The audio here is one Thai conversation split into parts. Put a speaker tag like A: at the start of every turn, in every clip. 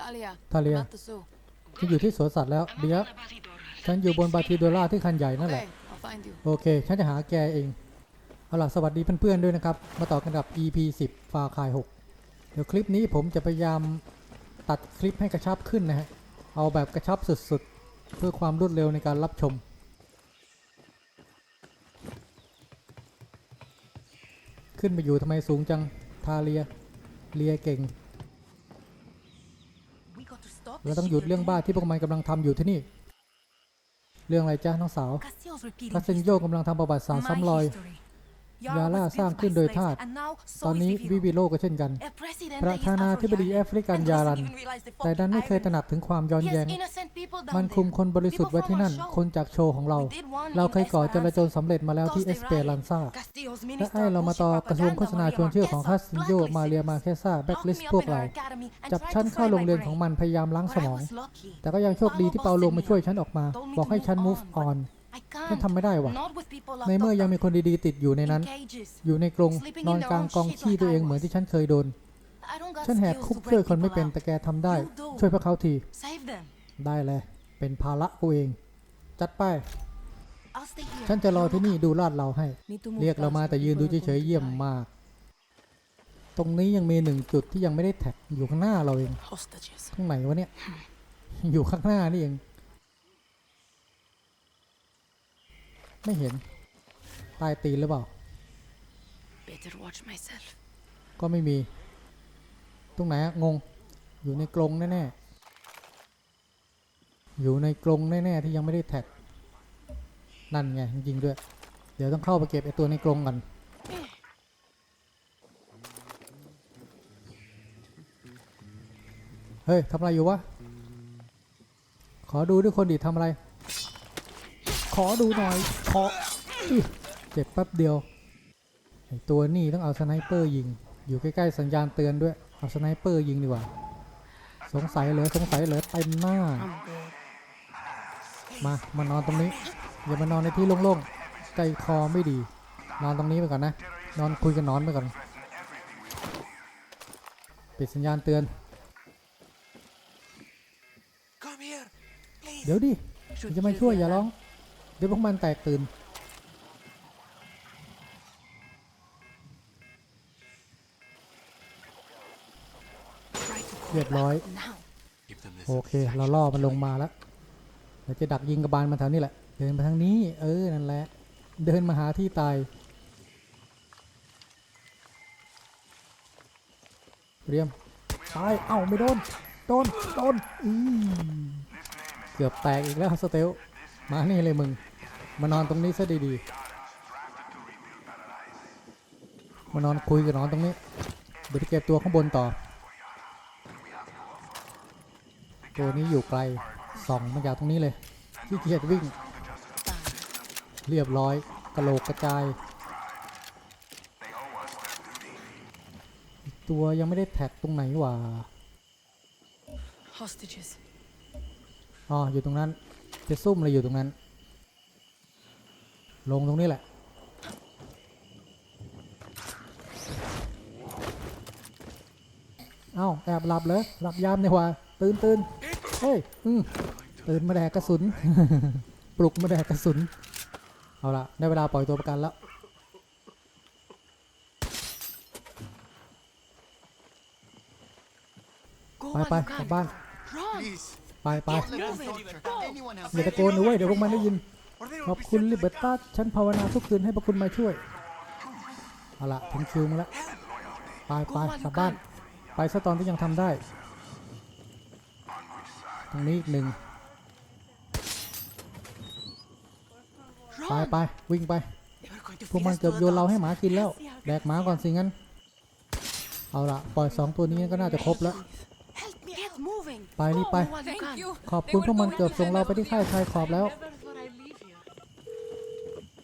A: Talia.
B: Talia.
A: I'm at the zoo.
B: ฉันอยู่ที่สวนสัตว์แล้วเดี๋ยวฉันอยู่บนบาทีโดล่าที่คันใหญ่นั่นแหละ
A: Okay, I'll find you.
B: โอเค ฉันจะหาแกเอง เอาล่ะ สวัสดีเพื่อนๆด้วยนะครับ มาต่อกันกับ EP 10ฟาคาย 6 เดี๋ยวคลิปนี้ผมจะพยายามตัดคลิปให้กระชับขึ้นนะฮะ เอาแบบกระชับสุดๆ เพื่อความรวดเร็วในการรับชม ขึ้นมาอยู่ทำไมสูงจัง ทาเลีย เลียเก่ง
A: We got to stop
B: เราต้องหยุดเรื่องบ้าที่พวกมันกำลังทำอยู่ที่นี่ เรื่องอะไรจ้าน้องสาวคาเซนโยกำลังทำประวัติศาสตร์ซ้ำรอยยาล่าสร้างขึ้นโดยทาสตอนนี้วิวิโลก็เช่นกัน ประธานาธิบดีแอฟริกันยารัน แต่ดันไม่เคยตระหนักถึงความย้อนแย้ง มันคุมคนบริสุทธิ์ไว้ที่นั่น คนจากโชว์ของเรา เราเคยก่อจราจรสำเร็จมาแล้วที่เอสเปรันซาและไอ้เรามาต่อกระทรวงโฆษณาชวนเชื่อของคาสซินโยมาเรียมาเคซ่าแบ็กลิสพวกเราจับฉันเข้าโรงเรียนของมันพยายามล้างสมอง แต่ก็ยังโชคดีที่เปาโลมาช่วยฉันออกมา บอกให้ฉัน move on ฉันทำไม่ได้วะในเมื่อยังมีคนดีๆติดอยู่ในนั้น อยู่ในกรงนอนกลางกองขี้ตัวเองเหมือนที่ฉันเคยโดน ฉันแหกคุกช่วยคนไม่เป็นแต่แกทำได้ ช่วยพวกเขาที ได้เลย เป็นภาระกูเอง จัดไป ฉันจะรอที่นี่ดูลาดเราให้ เรียกเรามาแต่ยืนดูเฉยๆเยี่ยมมาก ตรงนี้ยังมีหนึ่งจุดที่ยังไม่ได้แท็กอยู่ข้างหน้าเราเอง
A: Hostages.
B: ข้างไหนวะเนี่ย อยู่ข้างหน้านี่เอง ไม่เห็นใต้ตีนหรือเปล่า
A: Better watch myself.
B: ก็ไม่มี ตรงไหนอะงง อยู่ในกรงแน่ๆ อยู่ในกรงแน่ๆที่ยังไม่ได้แท็ก นั่นไงจริงด้วย เดี๋ยวต้องเข้าไปเก็บไอตัวในกรงกันเฮ้ยทำอะไรอยู่วะ ขอดูด้วยคนดิทำอะไร ขอดูหน่อย ขอเจ็บแป๊บเดียวไอตัวนี่ต้องเอาสไนเปอร์ยิง อยู่ใกล้ๆสัญญาณเตือนด้วย เอาสไนเปอร์ยิงดีกว่า สงสัยเหรอสงสัยเหรอเต็มหน้า มามานอนตรงนี้ อย่ามานอนในที่โล่งๆใจคอไม่ดี นอนตรงนี้ไปก่อนนะ นอนคุยกันนอนไปก่อน ปิดสัญญาณเตือน
C: Come here, please.
B: เดี๋ยวดิจะมาช่วยอย่าร้อง เดี๋ยวพวกมันแตกตื่น
A: Try to call
B: เรียบร้อย
A: back now.
C: Give them this.
B: โอเค เราล่อมันลงมาแล้ว เดี๋ยวจะดักยิงกระบาลมันแถวนี้แหละ เดินไปทางนี้ เออ นั่นแหละ เดินมาหาที่ตาย เรียม ตาย เอ้า ไม่โดน โดน โดน อืมเกือบแตกอีกแล้วสเตล มานี่เลยมึง มานอนตรงนี้ซะดีๆ มานอนคุยกับนอนตรงนี้ เดี๋ยวไปเก็บตัวข้างบนต่อ ตัวนี้อยู่ไกล ส่องมาจากตรงนี้เลยขี้เกียจวิ่ง เรียบร้อยกระโหลกกระจายอีกตัวยังไม่ได้แท็กตรงไหนวะ
A: Hostages.
B: อ๋ออยู่ตรงนั้นจะซุ่มอะไรอยู่ตรงนั้น ลงตรงนี้แหละเอ้าแอบหลับเหรอหลับยามเนี่ยว่าตื่นตื่น เฮ้ยอืมตื่นมาแดกกระสุน ปลุกมาแดกกระสุน เอาละได้เวลาปล่อยตัวประกันแล้ว ไปไปกลับบ้าน ไปไปอย่าตะโกนนะเว้ยเดี๋ยวพวกมันได้ยิน ขอบคุณลิเบตัสฉันภาวนาทุกคืนให้พระคุณมาช่วย เอาละถึงคิวมาแล้ว ไปไปกลับบ้าน ไปซะตอนที่ยังทำได้ ตรงนี้อีกหนึ่งไป
A: Run.
B: ไปวิ่งไป
A: They were going to
B: พวก
A: feed
B: มัน
A: us
B: เกือบ
A: to
B: โย
A: the
B: นเราให้
A: dogs.
B: หมากินแล้ว แดกหมาก่อนสิงั้น เอาละปล่อยสองตัวนี้ก็น่าจะครบแล้ว
A: Help me. Get moving.
B: ไปรีบไป
A: Go while you can.
B: ขอบคุณพวกมันเกือบส่งเราไปที่ค่ายชายขอบแล้ว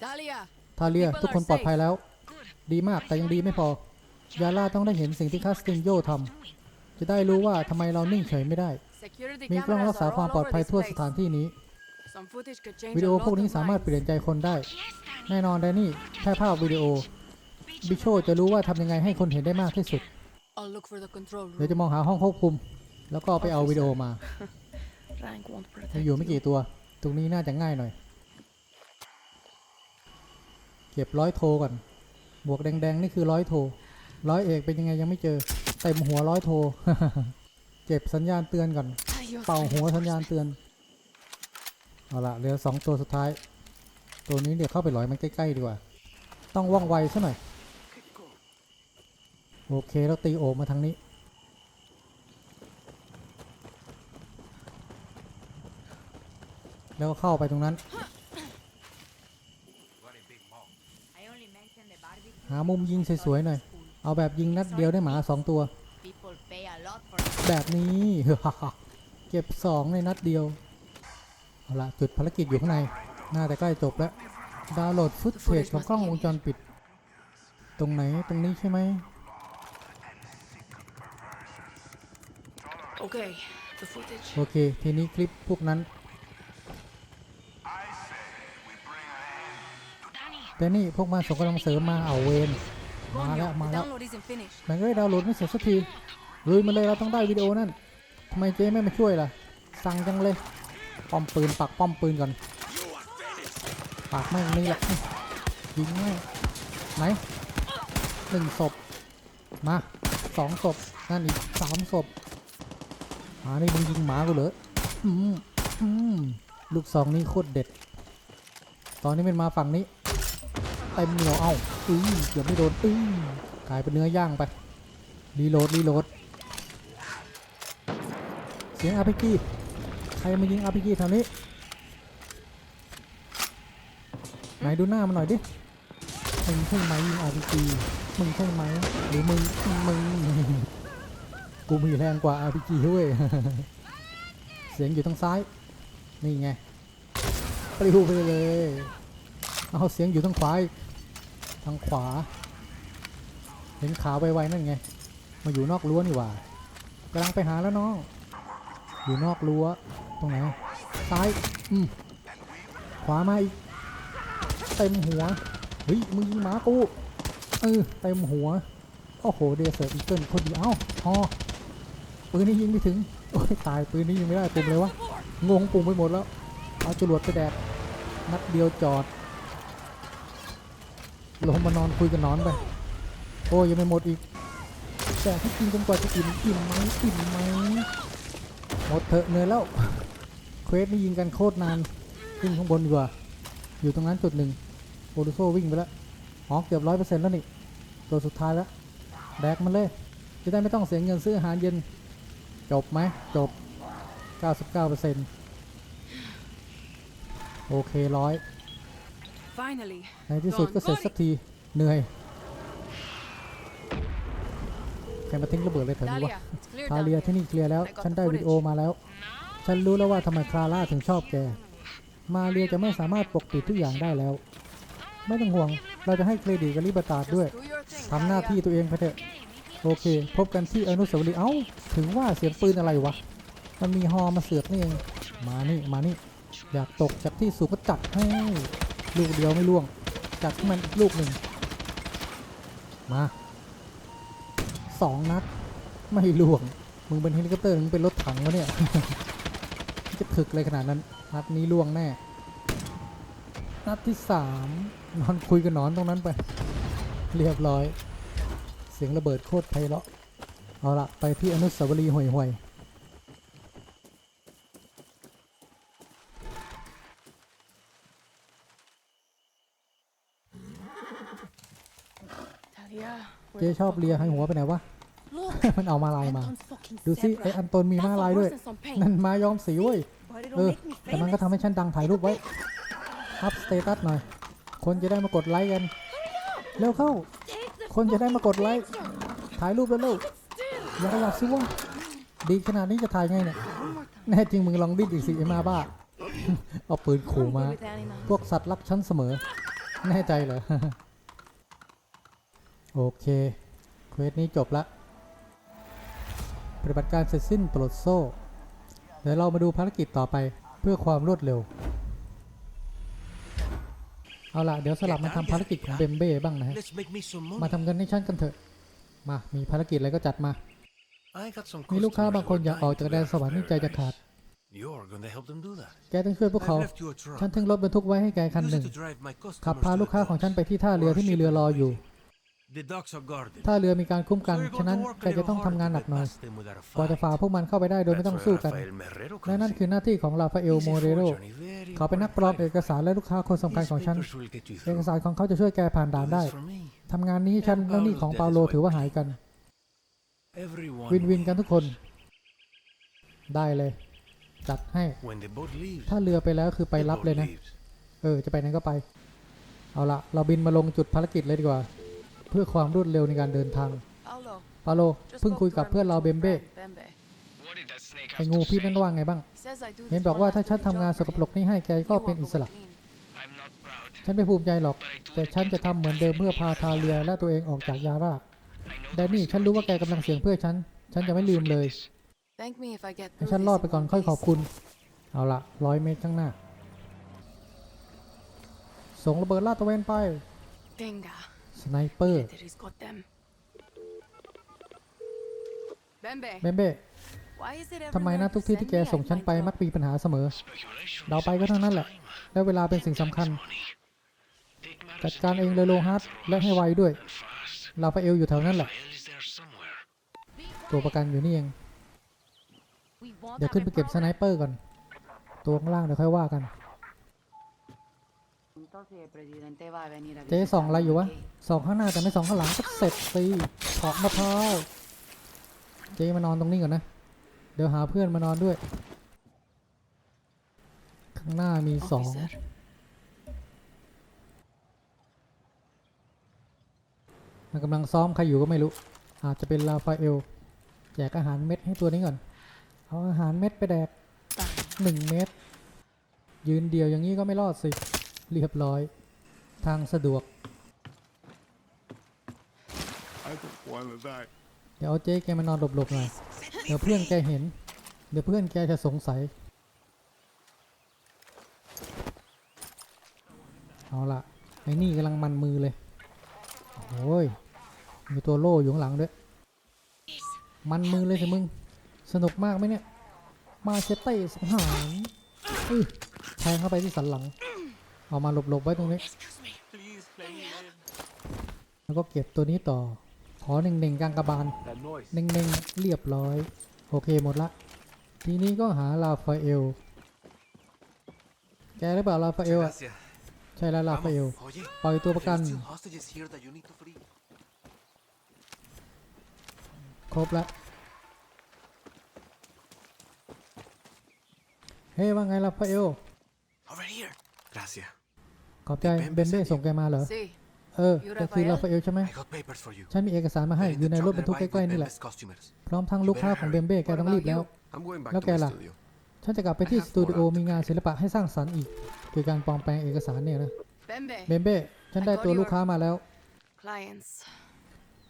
A: Talia.
B: ทาเลียทุกคนปลอดภัยแล้ว ดีมากแต่ยังดีไม่พอ ยาล่าต้องได้เห็นสิ่งที่คาสตินโยทำจะได้รู้ว่าทำไมเรานิ่งเฉยไม่ได้
A: Security
B: มีกล้อง
A: cameras
B: รักษา
A: are
B: ความ
A: all
B: ปลอด
A: over
B: ภัย
A: this
B: ทั่ว
A: place.
B: สถานที่นี้
A: Some footage could change
B: วิดีโอ
A: a lot
B: พวกนี้
A: of
B: สามารถ
A: lives.
B: เปลี่ยนใจคนได้ แน่นอนแดนนี่แค่ภาพวิดีโอ บิโชจะรู้ว่าทำยังไงให้คนเห็นได้มากที่สุด
A: I'll look for the control
B: เดี๋ยว
A: room.
B: จะมองหาห้องควบคุม แล้วก็ไปเอาวิดีโอมา
A: Rank won't
B: มี
A: protect
B: อยู่ไม่กี่ตัว ตรงนี้น่าจะง่ายหน่อย เก็บร้อยโทก่อน บวกแดงๆนี่คือร้อยโท ร้อยเอกเป็นยังไงยังไม่เจอ เต็มหัวร้อยโท เก็บสัญญาณเตือนก่อน
A: you.
B: เป่าหัวสัญญาณเตือน เอาละเหลือสองตัวสุดท้าย ตัวนี้เดี๋ยวเข้าไปหลอยมันใกล้ๆดีกว่า ต้องว่องไวซะหน่อย โอเคแล้วตีโอบมาทางนี้ แล้วก็เข้าไปตรงนั้น หามุมยิงสวยๆหน่อย เอาแบบยิงนัดเดียวได้หมาสองตัว
A: People pay a lot for
B: แบบนี้ เก็บสองในนัดเดียว เอาละจุดภารกิจอยู่ข้างใน น่าจะใกล้จบแล้ว ดาวน์โหลดฟุตเทจของกล้องวงจรปิด ตรงไหนตรงนี้ใช่ไหม
A: Okay, the footage.
B: โอเค ทีนี้คลิปพวกนั้น แต่นี่พวกมาส่งกำลังเสริมมาเอาเวน มาแล้ว มา
A: The
B: แล้ว
A: download isn't finished.
B: แม่งเอ้ยดาวน์โหลดไม่เสร็จสักที ลุยมาเลยเราต้องได้วิดีโอนั่นทำไมเจ๊ไม่มาช่วยล่ะ สั่งจังเลย ป้อมปืนปักป้อมปืนก่อนปักแม่งนี่แหละยิงแม่งไหนหนึ่งศพมาสองศพนั่นอีกสามศพหมานี่มึงยิงหมากูเหรออืมอืมลูกซองนี่โคตรเด็ด ตอนนี้เป็นมาฝั่งนี้เต็มเหนียวเอ้าอื้อเกือบไม่โดนอื้อกลายเป็นเนื้อย่างไปรีโหลดรีโหลด สียงอาร์พีจีใครมายิงอาร์พีจีแถวนี้ไหนดูหน้ามันหน่อยดิมึงใช่ไหมยิงอาร์พีจีมึงใช่ไหมหรือมึงมึงกูมีแรงกว่าอาร์พีจีเว้ยเสียงอยู่ทางซ้ายนี่ไงปลิวไปเลยเอาเสียงอยู่ทางขวาทางขวา เห็นขาไวๆนั่นไง มาอยู่นอกรั้วนี่หว่ากำลังไปหาแล้วน้อง อยู่นอกรั้วตรงไหนซ้ายอืมขวามาอีกเต็มหัวเฮ้ยมึงยิงหมากูเออเต็มหัวโอ้โหเดซเซอร์อีเกิลคนเดียวเอ้าพอปืนนี้ยิงไม่ถึงโอ้ยตายปืนนี้ยิงไม่ได้ปุ่มเลยวะงงปุ่มไปหมดแล้วเอาจรวดไปแดกนัดเดียวจอดลงมานอนคุยกับนอนไปโอ้ยยังไม่หมดอีกแต่ที่กินจนกว่าจะอิ่มอิ่มไหมอิ่มไหมหม ดเถอะเหนื่อยแล้วเควสนี่ยิงกันโคตรนานขึ้นข้างบนดีกว่า อยู่ตรงนั้นจุดหนึ่งโอดูโซวิ่งไปแล้วอ๋อเกือบร้อยเปอร์เซ็นต์แล้วนี่ตัวสุดท้ายแล้วแดกมันเลย จะได้ไม่ต้องเสียเงินซื้ออาหารเย็น จบไหมจบ 99%โอเคร้อย
A: Finally.
B: ในที่สุดก็เสร็จสักทีเหนื่อย ใค รมาทิ้งระเบิดเลยแถวนี้วะ
A: Dahlia, it's clear
B: ทา
A: down
B: เลีย
A: here.
B: ที่นี่เคลียร์แล้ว
A: I got
B: ฉันได้
A: the
B: วิดีโอมาแล้ว ฉันรู้แล้วว่าทำไมคลาร่าถึงชอบแก มาเรียจะไม่สามารถปกปิดทุกอย่างได้แล้ว ไม่ต้องห่วง เราจะให้เครดิตกับลิบาตาดด้วย
A: Do your thing.
B: ทำหน้าที่
A: Dahlia.
B: ตัวเองไปเถอะ โอเค พบกันที่อนุสาวรีย์เอ้า ถึงว่าเสียงปืนอะไรวะ มันมีฮอมาเสือกนี่เอง มานี่ มานี่ อยากตกจากที่สูงก็จัดให้ ลูกเดียวไม่ล่วง จัดให้มันอีกลูกหนึ่ง มา สองนัด ไม่ล่วง มึงเป็นเฮลิคอปเตอร์มึงเป็นรถถังวะเนี่ย จะถึกเลยขนาดนั้น นัดนี้ล่วงแน่ นัดที่สามนอนคุยกับนอนตรงนั้นไป เรียบร้อย เสียงระเบิดโคตรไพเราะ เอาละไปที่อนุสาวรีย์ห่วยๆวย
A: Dahlia,
B: เจ๊ชอบเลียให้หัวไปไหนวะ
A: Look.
B: มันเอามาลายมา
A: Anton's fucking
B: ดูสิ
A: zebra.
B: ไออันตนมีมา
A: That's
B: ลาย
A: got
B: ด้วย
A: worse than some paint.
B: นั่นมายอมสีเว้ย
D: But
B: เอ
D: it'll
B: อ
D: make me
B: แต่มันก็
D: famous.
B: ทำให้ฉันดังถ่ายรูปไว้ อัพสเตตัสหน่อย คนจะได้มากดไลค์กัน เร็วเข้า คนจะได้มากดไลค์ ถ่ายรูปเร็วๆอย่าขยับซิวะดีขนาดนี้จะถ่ายไงเนี่ย แน่จริงมึงลองดิ้นอีกสิไอ้มาบ้า เอาปืนขู่มา
A: With Annie now.
B: พวกสัตว์รักฉันเสมอ แน่ใจเหรอ โอเคเควสนี้จบละปฏิบัติการเสร็จสิ้นปลดโซ่ เดี๋ยวเรามาดูภารกิจต่อไปเพื่อความรวดเร็ว เอาล่ะเดี๋ยวสลับมาทำภารกิจของเบมเบ้บ้างนะฮะ
C: Let's make me some
B: มา
C: money.
B: ทำกันให้ฉันกันเถอะ มา มีภารกิจอะไรก็จัดมา
C: I got some
B: มีลูกค้า
C: customers
B: บางคน
C: who are
B: อยากออก
C: dying
B: จาก
C: to
B: แดน
C: learn
B: สวรรค์นี่
C: from
B: ใจจะขาด
C: America. You're gonna help them do that.
B: แกต้องช่วยพวกเขา
C: I've left you a truck.
B: ฉันทิ้งรถบรรทุกไว้ให้แกคัน
C: Use
B: หนึ่
C: it
B: ง
C: to drive my
B: ขับ
C: customers
B: พา
C: to
B: ลูก
C: the
B: ค้าของฉันไปที่ท่าเรือที่มีเรือรออยู่
C: The docks are guarded.
B: ท่าเรือมีการคุ้มกัน
C: So you're
B: ฉะนั้น
C: going to work
B: แกจะต้อง
C: real
B: ทำ
C: hard
B: งาน
C: to
B: หนัก
C: get
B: หน่อย
C: past them without a
B: กว่าจะ
C: fight.
B: ฝ่าพวกมันเข้าไปได้โดยไม่
C: That's
B: ต้อง
C: where
B: สู้กัน
C: Rafael Merrero
B: และ
C: comes
B: นั่น
C: in.
B: คือหน้าที่ของลาฟาเอล
C: He's
B: โม
C: a
B: เรโร
C: forger, a very
B: เขาเป็นนักปลอม
C: important
B: เอกสารและลูกค้าคนสำคัญ
C: His
B: ของฉัน
C: papers will get you
B: เอก
C: through.
B: สารของเขาจะช่วยแกผ่านด่าน
C: Do
B: ได้
C: this for me.
B: ทำงานนี้ฉันและนี่ของเปาโลถือว่าหายกัน
C: Everyone
B: วินวิน
C: wins.
B: กันทุกคน ได้เลย จัดให้
C: When the boat leaves,
B: ถ้าเรือไปแล้วคือไป
C: the
B: รับ
C: boat
B: เลยนะ
C: leaves.
B: เออ จะไปไหนก็ไป เอาละเราบินมาลงจุดภารกิจเลยดีกว่าเพื่อความรวดเร็วในการเดินทาง
A: Paolo,
B: ปาโล
A: just
B: เพิ่ง
A: spoke
B: คุย
A: to
B: กับ
A: our
B: เพื่อนเราเบม
A: mutual
B: เบ้
A: friend, Bembe.
D: What did that snake
B: ไอ้
D: have
B: งู
D: to
B: พี่
D: say?
B: นั่นว่าไงบ้าง
A: He says I do
B: เห็น
A: this
B: บอกว่า
A: one
B: ถ้า
A: last
B: ฉัน
A: good
B: ทำงาน
A: job
B: ส
A: for
B: กปร
A: him.
B: กนี้ให้แกก็
A: You
B: เป็น
A: walk
B: อิสระ
A: away clean.
D: I'm not proud.
B: ฉันไม่ภูมิใจหรอก
D: But I do
B: แต่
D: it
B: ฉัน
D: again
B: จะ
D: to
B: ทำเหมือนเดิมเพื่อพาทาเรือและตัวเองออกจากยารา
D: I know
B: แดน
D: the
B: นี่
D: risk
B: ฉันรู้ว่าแกกำลังเสี่ยงเพื่อฉัน ฉันจะไม่ลืมเลย
A: Thank me if I get
B: ให้
A: through
B: ฉัน
A: this
B: รอด
A: in
B: ไปก่อน
A: one
B: ค่อยขอบ
A: piece.
B: คุณ เอาละร้อยเมตรข้างหน้า ส่งระเบิดลาดตระเวนไป
A: Venga.
B: สไนเปอร์
A: There is got them. Bembe,
B: เบมเบ้
A: why is it
B: ทำไม
A: everywhere
B: นะ
A: you
B: ทุกที่
A: send
B: ที่แก
A: me, I
B: ส่งฉัน
A: find
B: ไป
A: trouble?
B: มักมีปัญหาเสมอ
D: Speculation
B: เดาไปก็เท่านั้นแหละ และเวลาเป็นสิ่งสำคัญ
D: Take
B: จัด
D: matters
B: การเองเลยโลฮัสและให้ไวด้วย
D: and fast.
B: ลาฟาเอลอยู่แถวนั้นแหละ
D: Rafael is there somewhere.
B: ตัวประกันอยู่นี่เอง
A: We want
B: เดี๋ยวขึ้นไปเก็บสไนเปอร์ก่อน ตัวข้างล่างเดี๋ยวค่อยว่ากัน เจ๊ส่องอะไรอยู่วะ
E: visitarnos aquí.
B: ส่องข้างหน้าแต่ไม่ส่องข้างหลังก็เสร็จสิเกาะมะพร้าวเจ๊มานอนตรงนี้ก่อนนะ เดี๋ยวหาเพื่อนมานอนด้วย ข้างหน้ามีสอง
A: Officer.
B: มันกำลังซ้อมใครอยู่ก็ไม่รู้ อาจจะเป็นลาฟาเอลแจกอาหารเม็ดให้ตัวนี้ก่อน เอาอาหารเม็ดไปแดก
A: Bang.
B: หนึ่งเม็ดยืนเดียวอย่างนี้ก็ไม่รอดสิ เรียบร้อย ทางสะดวก
C: I don't want to die.
B: เดี๋ยวเอาเจ๊แกมานอนหลบๆหน่อย เดี๋ยวเพื่อนแกเห็น เดี๋ยวเพื่อนแกจะสงสัย เอาละไอ้นี่กำลังมันมือเลย โอ้ย มีตัวโล่อยู่ข้างหลังด้วย มันมือเลยสิมึง สนุกมากไหมเนี่ย มาเชเต้สังหารอื้อแทงเข้าไปที่สันหลัง เอามาหลบๆไว้ตรงนี้
C: Please, please.
B: แล้วก็เก็บตัวนี้ต่อ ขอหนึ่งหนึ่งกลางกระบาล
C: That noise.
B: หนึ่งหนึ่งเรียบร้อย โอเคหมดละ ทีนี้ก็หาลาฟาเอล แกหรือเปล่าลาฟาเอลอะ
C: Gracias.
B: ใช่แล้วลาฟาเอล
C: Oye,
B: ปล่อยตัวประกัน
C: there's still hostages here that you need to free.
B: ครบแล้วเฮ้ยว่าไงลาฟาเอล
C: Over here. Gracias.
B: ขอบใจเบนเบ้ส่งแกมาเหรอ
A: Sí.
B: เออแกคือลาฟาเอลใช่ไหม
C: I got papers for you.
B: ฉันมีเอกสารมาให้
C: They're in
B: อยู่
C: the
B: ใน
C: truck
B: รถบรรทุก
C: nearby
B: ใกล้
C: with
B: ๆนี่แหละ
C: Bembe's customers.
B: พร้อมทั้งลูกค้าของเบมเบ้แกต้องรีบแล้ว
C: I'm going back
B: Lo
C: to
B: que
C: my
B: la-
C: studio.
B: ฉันจะกลับไปที่สตูดิโอมีงานศิลปะให้สร้างสรรค์อีก คือการปลอมแปลงเอกสารเนี่ยนะ
A: Bembe.
B: เบมเบ้ฉันได้ตัวลูกค้ามาแล้ว
A: Clients.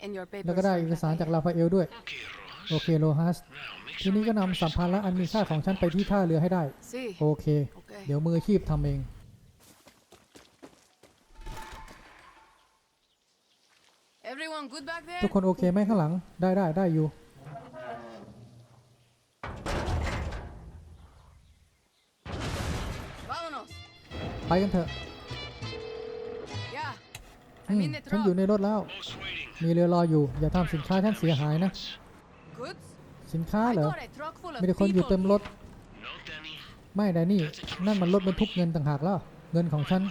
A: In your papers.
B: แล้วก็ได้เอกสารจากลาฟาเอลด้วย
D: Okay, Rojas.
B: โอเคโลฮัส
D: Now make
B: ทีนี้ก็นำสัมภาระอันมีค่าของฉันไปที่ท่าเรือให้ได้
A: Sí.
B: โอเค
A: Okay.
B: เดี๋ยวมืออาชีพทำเอง
A: Everyone good back
B: ทุก
A: there?
B: คนโอเคไหมข้างหลัง ได้ได้ได้อยู่
A: Vámonos.
B: ไปกันเถอะ
A: Yeah.
B: อื
A: I'm
B: ม
A: in the
B: ฉันอยู่
A: truck.
B: ในรถแล้ว
D: Boat's waiting.
B: มีเรือรออยู่ อย่าทำสินค้าฉันเสียหายนะ
A: Goods?
B: สินค้า
A: I
B: เหรอ
A: got a truck full of
B: มีแต่คนอยู่
A: people
B: เต็มรถ
A: here.
D: No, Danny.
B: ไม่ได้นี่ นั่นมันรถบรรทุกเงินต่างหากแล้ว เงินของฉัน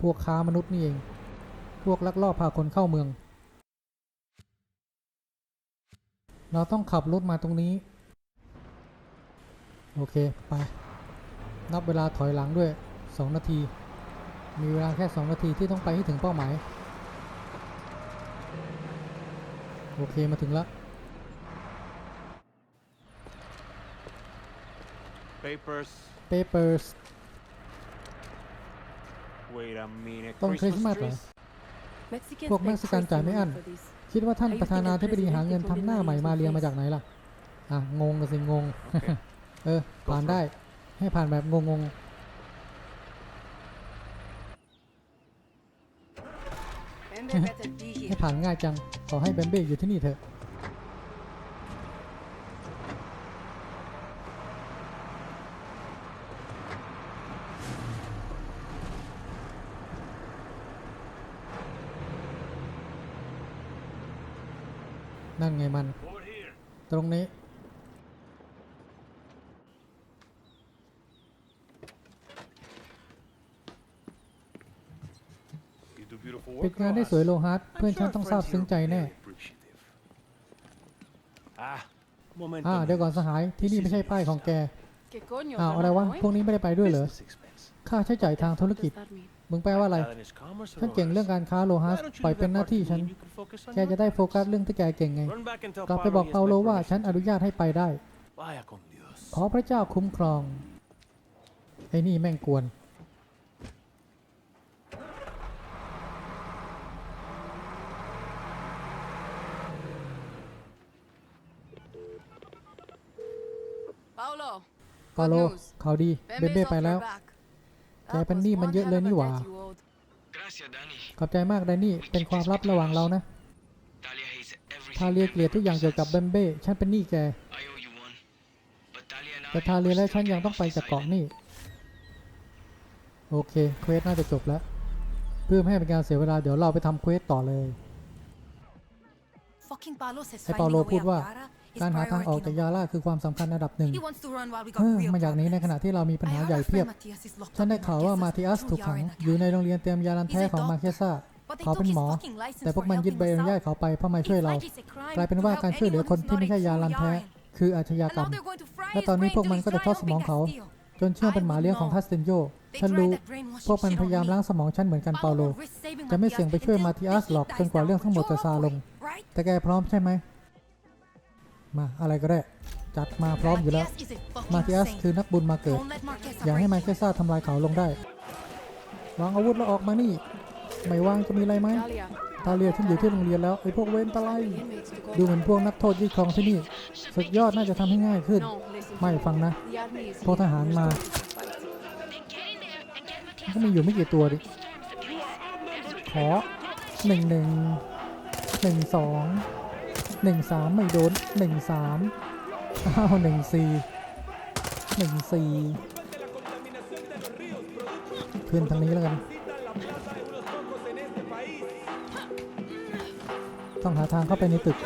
B: พวกค้ามนุษย์นี่เองพ วกลักลอบพาคนเข้าเมือง เราต้องขับรถมาตรงนี้ โอเค ไป นับเวลาถอยหลังด้วย 2 นาที มีเวลาแค่ 2 นาทีที่ต้องไปให้ถึงเป้าหมาย โอเคมาถึงแล้ว
F: Papers.
B: papers
F: Wait a minute.
B: ต้องคริสต์มาสเหรอ พวกเม็กซิกันจ่ายไม่อั้นคิดว่าท่านประธานาธิบดีหาเงินทำหน้าใหม่มาเรียมาจากไหนล่ะ อะ งงกันสิงง เออ ผ่านได้ ให้ผ่านแบบงงง
A: Bembe better be
B: ๆ
A: here.
B: ให้ผ่านง่ายจัง ขอให้เบมเบ้อยู่ที่นี่เถอะ นั่นไงมัน
D: Over here.
B: ตรงนี้
G: You do beautiful
B: ปิด
G: work,
B: งานได้สวย
G: Rojas.
B: โลฮาร์ดเพื่อนฉันต้องซาบซึ้งใจแน่
G: appreciative. Ah, momento.
B: อ่าเดี๋ยวก่อนสหายที่นี่ไม่ใช่ป้ายของแก
A: ¿Qué coño?
B: อ้าว
A: ¿They're
B: อะไร
A: not
B: วะ
A: going?
B: พวกนี้ไม่ได้ไปด้วยเหรอ
G: Business expense.
B: ค่าใช้จ่ายทางธุร
A: What
B: กิจ
A: does that mean?
B: มึงแปลว่าอะไร
G: Talent is commerce,
B: ฉันเก่ง
G: Rojas.
B: เรื่องการค้าโลฮา
G: Why
B: ส
G: don't you
B: ปล่อย
G: leave
B: เป็น
G: that
B: หน้า
G: part
B: ที่
G: to me
B: ฉัน
G: and you can focus on
B: แก
G: your
B: จะได้โฟ
G: business?
B: กัสเรื่องที่แกเก่งไง
G: Run back and tell
B: กลับไป
G: Pablo
B: บอก
G: he has
B: เปา
G: my
B: โลว่า
G: permission.
B: ฉันอนุญาตให้ไปได้
G: Vaya con Dios.
B: ขอพระเจ้าคุ้มครอง ไอ้นี่แม่งกวน
A: Paulo,
B: เปาโล
A: Good news.
B: ข่าวดี เบเบ้
A: Bembe's
B: ไป
A: off
B: แล้ว
A: your back.
B: แก
A: That
B: เป็น
A: was
B: หนี้มัน
A: one
B: เยอะ
A: hell
B: เล
A: of
B: ย
A: a
B: นี่หว่า
A: debt you owed.
D: Gracias, Danny.
B: ขอบใจมากไดนี่ เป็นความลับระหว่างเรานะ
D: Talia hates everything.
B: ทาเลียเกลียดทุกอย่างเกี่ยวกับเบมเบ้ ฉันเป็นหนี้แก
D: I owe you one. But Talia and
B: แต่
D: I
B: ทาเลียและ
D: are
B: ฉัน
D: still
B: ยังต้องไป
D: getting
B: จาก
D: off
B: เกาะ
D: this
B: นี่ โอเค เควสน่าจะจบแล้ว เพื่อไม่ให้เป็นการเสียเวลา เดี๋ยวเราไปทำเควสต่อเลย
H: Fucking Pablo says
B: ไอ้เปาโล
H: finding a way
B: พูด
H: out
B: ว่า
H: Yara is
B: การหาทางออก
H: priority
B: จาก
H: number
B: ยาล่าคือความสำคัญอันดับหนึ่ง
H: He wants to run while we
B: เอ
H: got
B: อ
H: real
B: มาอย่างนี้ในข
H: problems.
B: ณะที่เรามีปัญ
H: I
B: หา
H: heard
B: ใหญ่
H: our
B: เพียบ
H: friend Matthias is locked
B: ฉัน
H: up
B: ได้
H: in
B: ข่าวว่า
H: Marquesas
B: มา
H: for
B: ติอัส
H: two
B: ถูกขัง
H: Yara in a
B: อยู่ใน
H: cabin.
B: โรงเรียนเตรียมยาลันแท้ของมาเคซ่า
H: But they
B: เขา
H: took
B: เป็น
H: his
B: หมอ
H: fucking license
B: แต่พวก
H: for
B: มันยึด
H: helping
B: ใบอ
H: us
B: นุญาต
H: out.
B: เขาไปเพราะมาช่วย
H: It's
B: เรา
H: like it's a crime
B: กลายเป็น
H: to
B: ว่า
H: help
B: การช่วยเหลือ
H: anyone
B: คน
H: who's
B: ที่
H: not
B: ไม่ใช่ยาลัน
H: into
B: แท้
H: Yaran.
B: คืออาชญา
H: And
B: กรร
H: now
B: ม
H: they're going to fry
B: และ
H: his
B: ตอนนี้
H: brain
B: พวก
H: till
B: มัน
H: he's
B: ก็จะ
H: dry
B: ทอด
H: up
B: ส
H: in
B: มองเขา
H: Castillo.
B: จนเชื่อเป็นหมาเลี้ยงของทัสเตนโย
H: They
B: ฉันรู้
H: tried that brainwashing
B: พวกมัน
H: shit
B: พ
H: on
B: ยายาม
H: me.
B: ล้างสมองฉันเหมือนกันเปาโล
H: Pablo risked saving
B: จะไม่เสี่ยงไปช่วย
H: Matthias
B: มาติอัส
H: until
B: หรอก
H: he
B: จนกว่าเรื่องทั้งหมดจะซาลง
H: dies now. Right?
B: แต่แกพร้อมใช่ไหม มาอะไรก็ได้จัดมาพร้อมอยู่แล้ว
H: Matthias is a fucking
B: มาติอัส
H: saint.
B: คือนักบุญมาเกิด
H: Don't let Marquesa
B: อย่าให้
H: break
B: มา
H: you.
B: เกซ่าทำลายเขาลงได้วางอาวุธแล้วออกมานี่ ไม่วางจะมีอะไรไหม
A: Talia,
B: ตาเรียฉันอยู่ที่โรงเรียนแล้วไอ้พวกเว้นตะไล
A: inmates to go
B: ดูเหมือนพวกนักโทษยึดครองที่นี่ สุดยอดน่าจะทำให้ง่ายขึ้น
A: No, listen.
B: ไม่ฟังนะ
A: The army is
B: พวกท
A: here.
B: หาร
A: There's
B: มา
A: going to be a fight.
B: มันก็มีอยู่ไม่กี่ตัวดิขอหนึ่งหนึ่งหนึ่งสอง หนึ่งสามไม่โดนหนึ่งสามอ้าวหนึ่งสี่หนึ่งสี่ขึ้นทางนี้แล้วกัน ต้องหาทางเข้าไปในตึก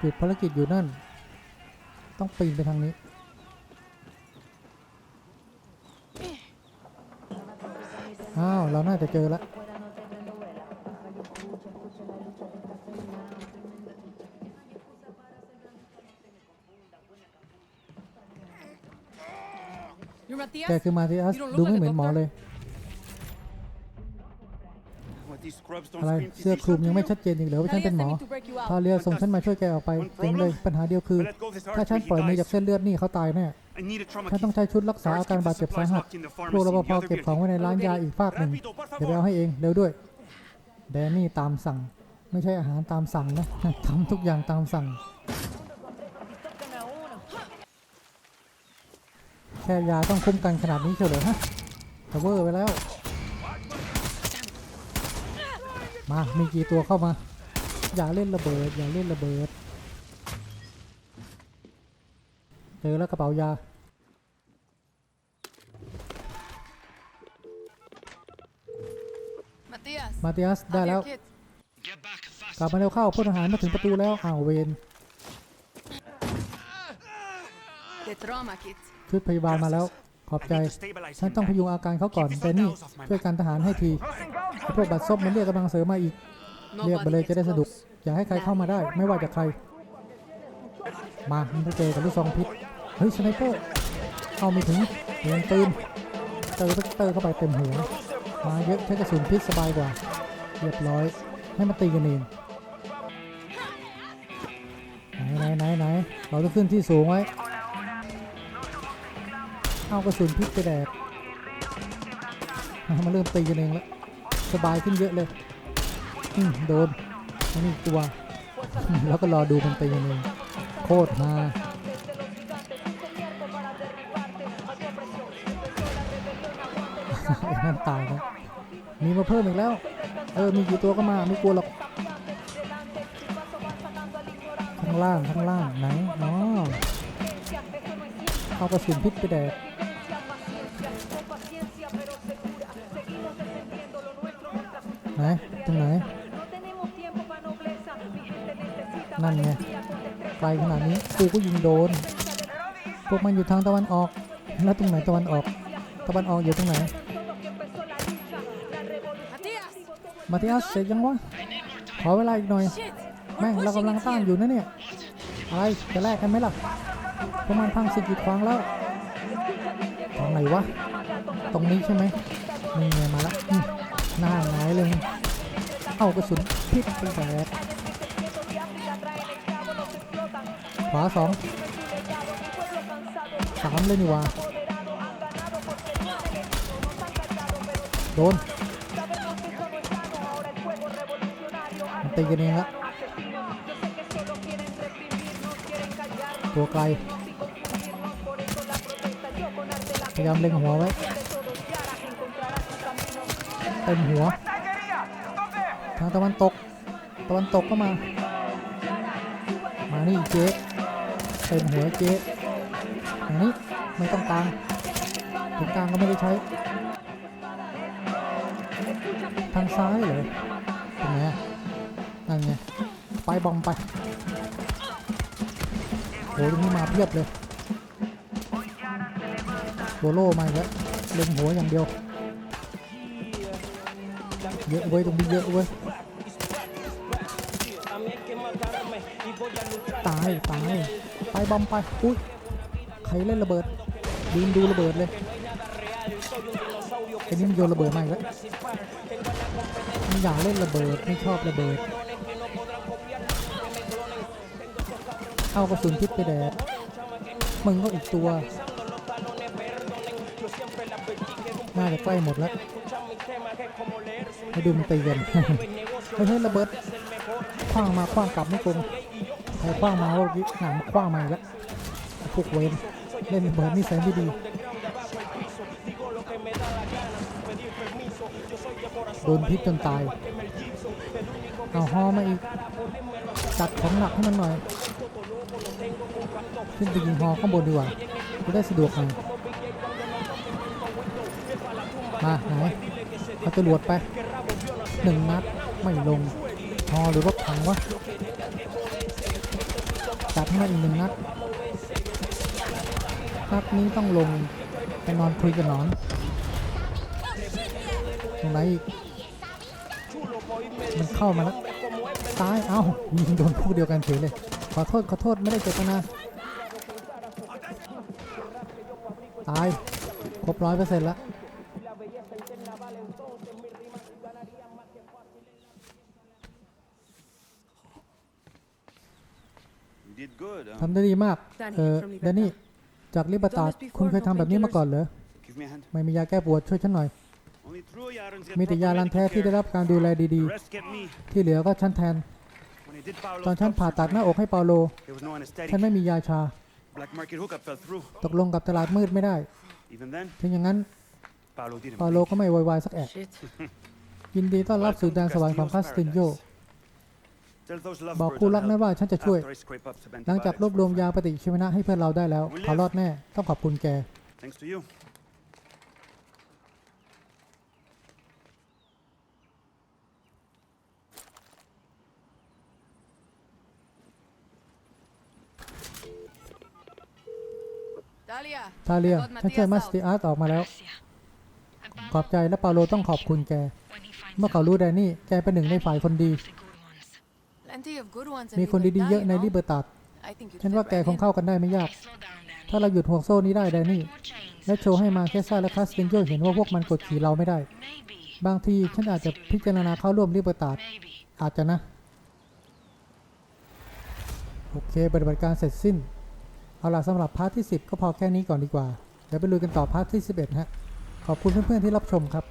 B: ปิดภารกิจอยู่นั่น ต้องปีนไปทางนี้ อ้าว เราน่าจะเจอแล้ว
A: You're Matthias?
B: แกคือมาติอัสดูไม่เหมือนหมอเลย
G: What, these scrubs don't
B: อะไร
G: scream
B: เสื้อคลุม
G: physician
B: ยัง
G: to
B: ไม่
G: you?
B: ชัดเจนอีกเหรอว่าฉัน
A: Talia
B: เป็นหม
A: sent
B: อ
A: me to break you
B: ทา
A: out.
B: เรียส่งฉันมาช่วยแกออกไปเต็มเลยปัญหาเดียวคือ
G: But let go of his
B: ถ้าฉัน
G: artery,
B: ปล่อย
G: he
B: มือ
G: dies.
B: จากเส้นเลือดนี่เขาตายแน่
G: I need a trauma
B: ฉันต้อง
G: kit.
B: ใช้ชุดรักษาอาการบาดเจ็บสาหัสพวกรปภเก็บของไว้ในร้านยาอีกฝากหนึ่งเดี๋ยวไปเอาให้เองเร็วด้วย แดนนี่ตามสั่ง ไม่ใช่อาหารตามสั่งนะทำทุกอย่างตามสั่ง แค่ยาต้องคุ้มกันขนาดนี้เฉยเหรอฮะทเวอร์ไปแล้ว มา มีกี่ตัวเข้ามา อย่าเล่นระเบิด อย่าเล่นระเบิด เจอแล้วกระเป๋ายา มาติอัสได้
A: have
B: แล้ว
A: your kit.
D: Get back fast.
B: กลับมาเร็วเข้าพลทหารมาถึงประตูแล้วอ้าวเวน
A: The trauma kit.
B: ชุดพยาบาลมาแล้วขอบใจ
G: I need to stabilize
B: ฉัน
G: him
B: ต้องพ
G: back.
B: ยุงอาการเขาก่อนแต่นี่ช่วยการทหารให้ทีไอ้พวกบัตรซบมันเรียกกำลังเสริมมาอีก เรียก
A: Nobody
B: มาเลยจะ
A: gets
B: ได้สะดวก
A: close.
B: อย่าให้ใครเข้ามาได้ ไม่ว่าจะใคร มามันจะเจอกับลูกซองพิษ เฮ้ยสไนเปอร์เข้าไม่ถึงเรียงปืนเจอสเตอร์เข้าไปเต็มหัว มาเยอะใช้กระสุนพิษสบายกว่า เรียบร้อย ให้มันตีกันเอง ไหนไหนไหนไหนเราต้องขึ้นที่สูงไว้ เอากระสุนพิษไปแดกมันเริ่มตีกันเองแล้ว สบายขึ้นเยอะเลยอืโดนอันนี้ตัว แล้วก็รอดูมันตีกันเอง โคตรฮา นั่นตายแล้มีมาเพิ่มอีกแล้ว เออ มีกี่ตัวก็มา ไม่กลัวหรอก ข้างล่าง ข้างล่าง ไหน อ๋อเอากระสุนพิษไปแดกไหน ตรงไหน นั่นไงไกลขนาดนี้กูก็ยิงโดน พวกมันอยู่ทางตะวันออก แล้วตรงไหนตะวันออก ตะวันออกอยู่ตรงไหน มาติอัสเสร็จยังวะ ขอเวลาอีกหน่อย แม่งเรากำลังต้านอยู่นะเนี่ย อะไร จะแลกกันไหมล่ะพวกมันพังสิ่กีดขวางแล้วทางไหนวะ ตรงนี้ใช่ไหมนี่ไงมาแล้วหน้าหงายเลย เอากระสุนพิษไปแตกขวาสองสามเลยนี่วะโดน ตีกันเองละตัวไกลพยายามเล็งหัวไว้เต็มหัว ทางตะวันตก ตะวันตกก็มา มานี่เจ๊เต็มหัวเจ๊อย่างนี้ไม่ต้องกลางถึงกลางก็ไม่ได้ใช้ ทางซ้ายเหร ไปบอมไปโหตรงนี้มาเพียบเลยโบโลมาแล้วเล็งหัวอย่างเดียว เยอะเว้ยตรงนี้เยอะเว้ยตายตายไปบอมไปอุ้ยใครเล่นระเบิดยืนดูระเบิดเลยไอ้นี่มันโยนระเบิดมาอีกแล้วมันอยากเล่นระเบิดไม่ชอบระเบิด เอากระสุนพิษไปแดดมึงก็อีกตัว น่าจะใกล้หมดแล้วให้ดูมันตีกันเฮ้ยเฮ้ระเบิดคว้างมาคว้างกลับไม่โกงใครคว้างมาว่าหนังมคว้างมาแล้วพวกเวนเล่นระเบิดนี่แสนไม่ดีโดนพิษจนตาย เอาฮอมาอีกจัดของหนักให้มันหน่อย ขึ้นไปยิงฮอข้างบนดีกว่าจะได้สะดวกหน่อยมาไหนเอาจรวดไปหนึ่งนัดไม่ลงฮอหรือว่าพังวะจัดให้มันอีกหนึ่งนัดนัดนี้ต้องลงไปนอนคุยกับนอนตรงไหนอีกมันเข้ามาแล้วตาย เอ้ายิงโดนพวกเดียวกันเฉยเลย ขอโทษ ขอโทษ ไม่ได้เจตนา ตาย ครบร้อยเปอร์เซ็นต์แล้ว
G: You did good. Huh?
B: ทำได้ดีมาก
A: Danny
B: เออ
A: from Libertad
B: แดนนี่ จากลิบาตา
A: Done this before,
B: คุณเคยทำแบบนี้มาก่อนเหรอ
G: Give me a hand.
B: ไม่มียาแก้ปวดช่วยฉันหน่อย
G: Only true Yarans get
B: มีแต่
G: proper
B: ยาลัน
G: medical
B: แท้ที่ได้
G: care.
B: รับการดูแลดี
G: The rest get me.
B: ๆที่เหลือก็ฉันแทน
G: When I did Paolo's
B: ตอนฉัน
G: top
B: ผ่าตัดหน้า
G: surgery,
B: อกให้เปาโล
G: there was no anesthetic.
B: ฉันไม่มียาชา
G: Black market hookup fell through.
B: ตกลงกับตลาดมืดไม่ได้
G: Even then,
B: ถึงอย่างนั้น
G: Paolo didn't.
B: เปาโล
G: blink.
B: ก็ไม่ไวๆสักแอะ
A: Shit.
B: ยินดีต้อนรับสู่แดนสวรรค์ของคาสตินโย
G: Tell those
B: บอก
G: lovebirds
B: คู่
G: I'll
B: รักนะ
G: help
B: ว่าฉันจะช่วย
G: after I scrape up some
B: หลังจากรวบรวม
G: antibiotics
B: ยาปฏิชีวนะให้เพื่อนเราได้แล้วเขารอดแน่ ต้องขอบคุณแก
G: Thanks to you.
A: Dalia!
B: ทาเลีย
A: I got
B: ฉันช่วย
A: Matthias
B: มาส
A: out.
B: ติอาร์ตออกมาแล้ว
H: Gracia. And
B: ขอบ
H: Pablo,
B: ใจและเปาโลต้องขอบคุณแก
H: when he finds
B: เมื่อเขา
H: out,
B: รู้แดนนี่แกเป็นหนึ่งในฝ่ายคนดี
H: the good ones.
A: Plenty of good ones
B: มี
A: in
B: คนดีๆ
A: Libertad,
B: เยอะใน
A: you
B: ลิ
A: know?
B: เบอร์ตัด
A: I think you'd
B: ฉัน
A: fit
B: ว่าแก
A: right
B: คง
A: in.
B: เข้ากันได้ไม่ยาก
H: Okay, slow down, Danny.
B: ถ้าเราหยุดห่วงโซ่นี้ได้แดนนี่
H: More chains.
B: และโชว์ให้มาแคสซ่าและคาสตินโยเห็นว่าพวกมันกดขี่เราไม่ได้
H: Maybe.
B: บางทีฉันอาจจะพิจารณาเข้าร่วมลิเบอร์ตัด
H: Maybe.
B: อาจจะนะ โอเคปฏิบัติการเสร็จสิ้น เอาล่ะสำหรับพาร์ทที่ 10 ก็พอแค่นี้ก่อนดีกว่า เดี๋ยวไปลุยกันต่อพาร์ทที่ 11ฮะขอบคุณเพื่อนๆที่รับชมครับ